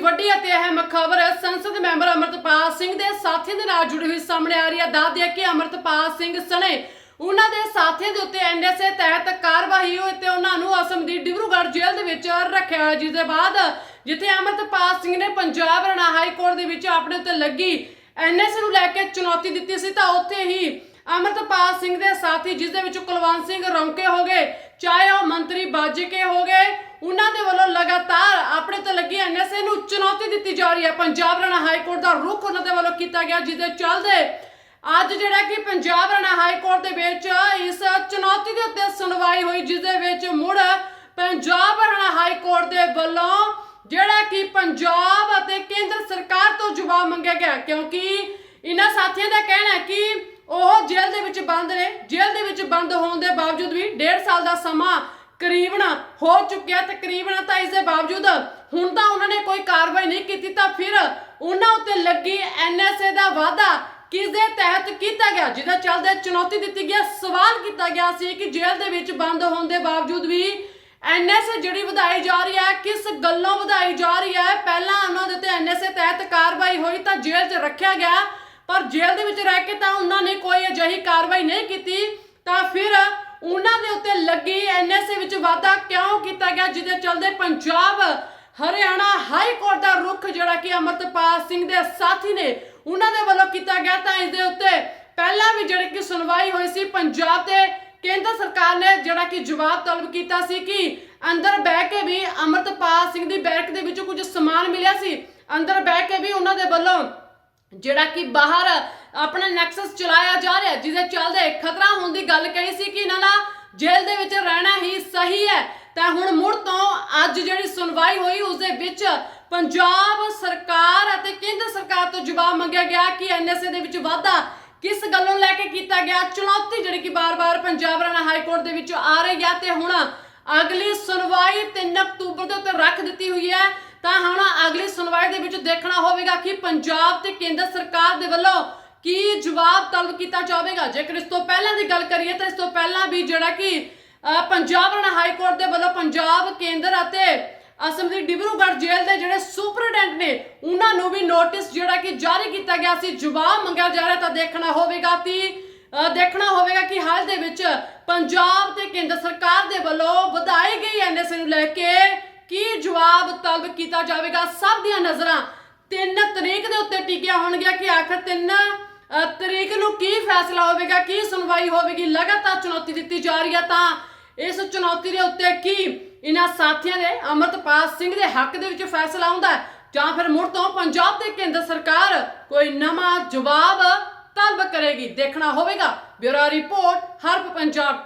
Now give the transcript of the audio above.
ਵੱਡੀ ਅਤੇ ਅਹਿਮ ਖਬਰ, ਸੰਸਦ ਮੈਂਬਰ ਅਮਰਤਪਾਲ ਸਿੰਘ ਦੇ ਸਾਥੀਆਂ ਦੇ ਨਾਲ ਜੁੜੀ ਹੋਈ ਸਾਹਮਣੇ ਆ ਰਹੀ ਹੈ। ਦੱਸ ਦਿਆ ਕਿ ਅਮਰਤਪਾਲ ਸਿੰਘ ਸਣੇ ਉਹਨਾਂ ਦੇ ਸਾਥੀਆਂ ਦੇ ਉੱਤੇ ਐਨਐਸਏ ਤਹਿਤ ਕਾਰਵਾਈ ਹੋਈ ਤੇ ਉਹਨਾਂ ਨੂੰ ਅਸਮ ਦੀ ਡਿਬਰੂਗੜ੍ਹ ਜੇਲ੍ਹ ਦੇ ਵਿੱਚ ਰੱਖਿਆ। ਜਿਸ ਦੇ ਬਾਅਦ ਜਿੱਥੇ ਅਮਰਤਪਾਲ ਸਿੰਘ ਨੇ ਪੰਜਾਬ ਹਰਿਆਣਾ ਹਾਈ ਕੋਰਟ ਦੇ ਵਿੱਚ ਆਪਣੇ ਉੱਤੇ ਲੱਗੀ ਐਨਐਸਏ ਨੂੰ ਲੈ ਕੇ ਚੁਣੌਤੀ ਦਿੱਤੀ ਸੀ, ਤਾਂ ਉੱਥੇ ਹੀ ਅਮਰਤਪਾਲ ਸਿੰਘ ਦੇ ਸਾਥੀ ਜਿਸ ਦੇ ਵਿੱਚ ਕੁਲਵੰਤ ਸਿੰਘ ਰੌਂਕੇ ਹੋ ਗਏ, ਚਾਹੇ ਉਹ ਮੰਤਰੀ ਬਾਜਕੇ ਹੋ ਗਏ, ਉਹਨਾਂ ਦੇ ਵੱਲੋਂ ਲਗਾਤਾਰ ਆਪਣੇ ਤੇ ਲੱਗੀ ਦਿੱਤੀ ਜਾ ਰਹੀ ਹੈ। ਪੰਜਾਬ ਹਰਿਆਣਾ ਹਾਈ ਕੋਰਟ ਦਾ ਰੁਖ ਉਹਨਾਂ ਦੇ ਵੱਲੋਂ ਕੀਤਾ ਗਿਆ, ਜਿਸ ਦੇ ਚੱਲਦੇ ਅੱਜ ਜਿਹੜਾ ਕਿ ਪੰਜਾਬ ਹਰਿਆਣਾ ਹਾਈ ਕੋਰਟ ਦੇ ਵਿੱਚ ਇਸ ਚੁਣੌਤੀ ਦੇ ਉੱਤੇ ਸੁਣਵਾਈ ਹੋਈ, ਜਿਸ ਦੇ ਵਿੱਚ ਮੁੜ ਪੰਜਾਬ ਹਰਿਆਣਾ ਹਾਈ ਕੋਰਟ ਦੇ ਵੱਲੋਂ ਜਿਹੜਾ ਕਿ ਪੰਜਾਬ ਅਤੇ ਕੇਂਦਰ ਸਰਕਾਰ ਤੋਂ ਜਵਾਬ ਮੰਗਿਆ ਗਿਆ, ਕਿਉਂਕਿ ਇਹਨਾਂ ਸਾਥੀਆਂ ਦਾ ਕਹਿਣਾ ਹੈ ਕਿ ਉਹ ਜੇਲ੍ਹ ਦੇ ਵਿੱਚ ਬੰਦ ਨੇ। ਜੇਲ੍ਹ ਦੇ ਵਿੱਚ ਬੰਦ ਹੋਣ ਦੇ ਬਾਵਜੂਦ ਵੀ 1.5 ਸਾਲ ਦਾ ਸਮਾਂ ਕਰੀਬਨ ਹੋ ਚੁੱਕਿਆ। ਤਕਰੀਬਨ ਤਾਂ ਇਸ ਦੇ ਬਾਵਜੂਦ ਹੁਣ ਤਾਂ ਕੋਈ ਕਾਰਵਾਈ ਨਹੀਂ ਕੀਤੀ ਤਾਂ ਫਿਰ ਉਹਨਾਂ ਉੱਤੇ ਲੱਗੀ ਐਨਐਸਏ ਦਾ ਵਾਅਦਾ। ਕਿਸ ਦੇ ਤਹਿਤ ਕੀਤਾ ਗਿਆ? ਜਿਹਦਾ ਚੱਲਦੇ ਚੁਣੌਤੀ ਦਿੱਤੀ ਗਿਆ ਸਵਾਲ ਕੀਤਾ ਗਿਆ ਸੀ ਕਿ ਜੇਲ੍ਹ ਦੇ ਵਿੱਚ ਬੰਦ ਹੋਣ ਦੇ ਬਾਵਜੂਦ ਵੀ ਐਨਐਸਏ ਜਿਹੜੀ ਵਧਾਈ ਜਾ ਰਹੀ ਹੈ, ਕਿਸ ਗੱਲੋਂ ਵਧਾਈ ਜਾ ਰਹੀ ਹੈ? ਪਹਿਲਾਂ ਉਹਨਾਂ ਦੇ ਉੱਤੇ ਐਨਐਸਏ ਤਹਿਤ ਕਾਰਵਾਈ ਹੋਈ ਤਾਂ ਜੇਲ੍ਹ 'ਚ ਰੱਖਿਆ ਗਿਆ। ਪਰ ਜੇਲ੍ਹ ਦੇ ਵਿੱਚ ਰਹਿ ਕੇ ਤਾਂ ਉਹਨਾਂ ਨੇ ਕੋਈ ਅਜਿਹੀ ਕਾਰਵਾਈ ਨਹੀਂ ਕੀਤੀ। ਤਾਂ ਫਿਰ ਉਹਨਾਂ ਦੇ ਉੱਤੇ ਲੱਗੀ ਐਨਐਸਏ ਵਿੱਚ ਵਾਅਦਾ ਕਿਉਂ ਕੀਤਾ ਗਿਆ, ਜਿਹਦੇ ਚੱਲਦੇ ਪੰਜਾਬ ਹਰਿਆਣਾ ਹਾਈ ਕੋਰਟ ਦਾ ਰੁਖ ਜਿਹੜਾ ਕਿ ਅਮਰਤਪਾਲ ਸਿੰਘ ਦੇ ਸਾਥੀ ਨੇ, ਉਹਨਾਂ ਦੇ ਵੱਲੋਂ ਕੀਤਾ ਗਿਆ ਤਾਂ ਇਸ ਦੇ ਉੱਤੇ ਪਹਿਲਾਂ ਵੀ ਜਿਹੜੀ ਕਿ ਸੁਣਵਾਈ ਹੋਈ ਸੀ, ਪੰਜਾਬ ਤੇ ਕੇਂਦਰ ਸਰਕਾਰ ਨੇ ਜਿਹੜਾ ਕਿ ਜਵਾਬ ਤਲਬ ਕੀਤਾ ਸੀ ਕਿ ਅੰਦਰ ਬਹਿ ਕੇ ਵੀ ਅਮਰਤਪਾਲ ਸਿੰਘ ਦੀ ਬੈਰਕ ਦੇ ਵਿੱਚੋਂ ਕੁਝ ਸਮਾਨ ਮਿਲਿਆ ਸੀ। ਅੰਦਰ ਬਹਿ ਕੇ ਵੀ ਉਹਨਾਂ ਦੇ ਵੱਲੋਂ ਜਿਹੜਾ ਕਿ ਬਾਹਰ ਆਪਣਾ ਨੈਕਸਸ ਚਲਾਇਆ ਜਾ ਰਿਹਾ ਜਿਹਦੇ ਚੱਲਦੇ ਖਤਰਾ ਹੋਣ ਦੀ ਗੱਲ ਕਹੀ ਸੀ ਕਿ ਇਹਨਾਂ ਨਾਲ ਜੇਲ੍ਹ ਦੇ ਵਿੱਚ ਰਹਿਣਾ ਹੀ ਸਹੀ ਹੈ। ਤਾਂ ਹੁਣ ਮੁੜ ਤੋਂ ਅੱਜ ਜਿਹੜੀ ਸੁਣਵਾਈ ਹੋਈ ਉਸ ਦੇ ਵਿੱਚ ਪੰਜਾਬ ਸਰਕਾਰ ਅਤੇ ਕੇਂਦਰ ਸਰਕਾਰ ਤੋਂ ਜਵਾਬ ਮੰਗਿਆ ਗਿਆ ਕਿ ਐਨਐਸਏ ਦੇ ਵਿੱਚ ਵਾਧਾ ਕਿਸ ਗੱਲੋਂ ਲੈ ਕੇ ਕੀਤਾ ਗਿਆ? ਚੁਣੌਤੀ ਜਿਹੜੀ ਕਿ ਬਾਰ-ਬਾਰ ਪੰਜਾਬ ਹਰਿਆਣਾ ਹਾਈ ਕੋਰਟ ਦੇ ਵਿੱਚ ਆ ਰਹੀ ਹੈ ਤੇ ਹੁਣ ਅਗਲੀ ਸੁਣਵਾਈ 3 ਅਕਤੂਬਰ ਦੇ ਉੱਤੇ ਰੱਖ ਦਿੱਤੀ ਹੋਈ ਹੈ। ਤਾਂ ਹੁਣ ਅਗਲੀ ਸੁਣਵਾਈ ਦੇ ਵਿੱਚ ਦੇਖਣਾ ਹੋਵੇਗਾ ਕਿ ਪੰਜਾਬ ਤੇ ਕੇਂਦਰ ਸਰਕਾਰ ਦੇ ਵੱਲੋਂ ਕੀ ਜਵਾਬ ਤਲਬ ਕੀਤਾ ਜਾਵੇਗਾ? ਜੇਕਰ ਇਸ ਤੋਂ ਪਹਿਲਾਂ ਦੀ ਗੱਲ ਕਰੀਏ ਤਾਂ ਇਸ ਤੋਂ ਪਹਿਲਾਂ ਵੀ ਜਿਹੜਾ ਕਿ ਪੰਜਾਬ ਹਰਿਆਣਾ ਹਾਈ ਕੋਰਟ ਦੇ ਵੱਲੋਂ ਪੰਜਾਬ ਕੇਂਦਰ ਅਤੇ ਅਸਮ ਦੀ ਡਿਬਰੂਗੜ੍ਹ ਜੇਲ੍ਹ ਦੇ ਜਿਹੜੇ ਸੁਪਰਡੈਂਟ ਨੇ, ਉਹਨਾਂ ਨੂੰ ਵੀ ਨੋਟਿਸ ਜਿਹੜਾ ਕਿ ਜਾਰੀ ਕੀਤਾ ਗਿਆ ਸੀ, ਜਵਾਬ ਮੰਗਿਆ ਜਾ ਰਿਹਾ ਤਾਂ ਦੇਖਣਾ ਹੋਵੇਗਾ ਕਿ ਦੇਖਣਾ ਹੋਵੇਗਾ ਕਿ ਹਾਲ ਦੇ ਵਿੱਚ ਪੰਜਾਬ ਤੇ ਕੇਂਦਰ ਸਰਕਾਰ ਦੇ ਵੱਲੋਂ ਵਧਾਈ ਗਈ ਐਨਐਸਏ ਨੂੰ ਲੈ ਕੇ ਕੀ ਜਵਾਬ ਤਲਬ ਕੀਤਾ ਜਾਵੇਗਾ? ਸਭ ਦੀਆਂ ਨਜ਼ਰਾਂ 3 ਤਰੀਕ ਦੇ ਉੱਤੇ ਟਿਕਿਆ ਹੋਣਗੀਆਂ ਕਿ ਆਖਰ 3 ਤਰੀਕ ਨੂੰ ਕੀ ਫੈਸਲਾ ਹੋਵੇਗਾ, ਕੀ ਸੁਣਵਾਈ ਹੋਵੇਗੀ, ਲਗਾਤਾਰ ਚੁਣੌਤੀ ਦਿੱਤੀ ਜਾ ਰਹੀ ਹੈ ਤਾਂ ਇਸ ਚੁਣੌਤੀ ਦੇ ਉੱਤੇ ਕੀ ਇਹਨਾਂ ਸਾਥੀਆਂ ਦੇ, ਅਮਰਤਪਾਲ ਸਿੰਘ ਦੇ ਹੱਕ ਦੇ ਵਿੱਚ ਫੈਸਲਾ ਆਉਂਦਾ ਜਾਂ ਫਿਰ ਮੁੜ ਤੋਂ ਪੰਜਾਬ ਤੇ ਕੇਂਦਰ ਸਰਕਾਰ ਕੋਈ ਨਵਾਂ ਜਵਾਬ ਤਲਬ ਕਰੇਗੀ? ਦੇਖਣਾ ਹੋਵੇਗਾ। Bureau report, ਹਰਪ Punjab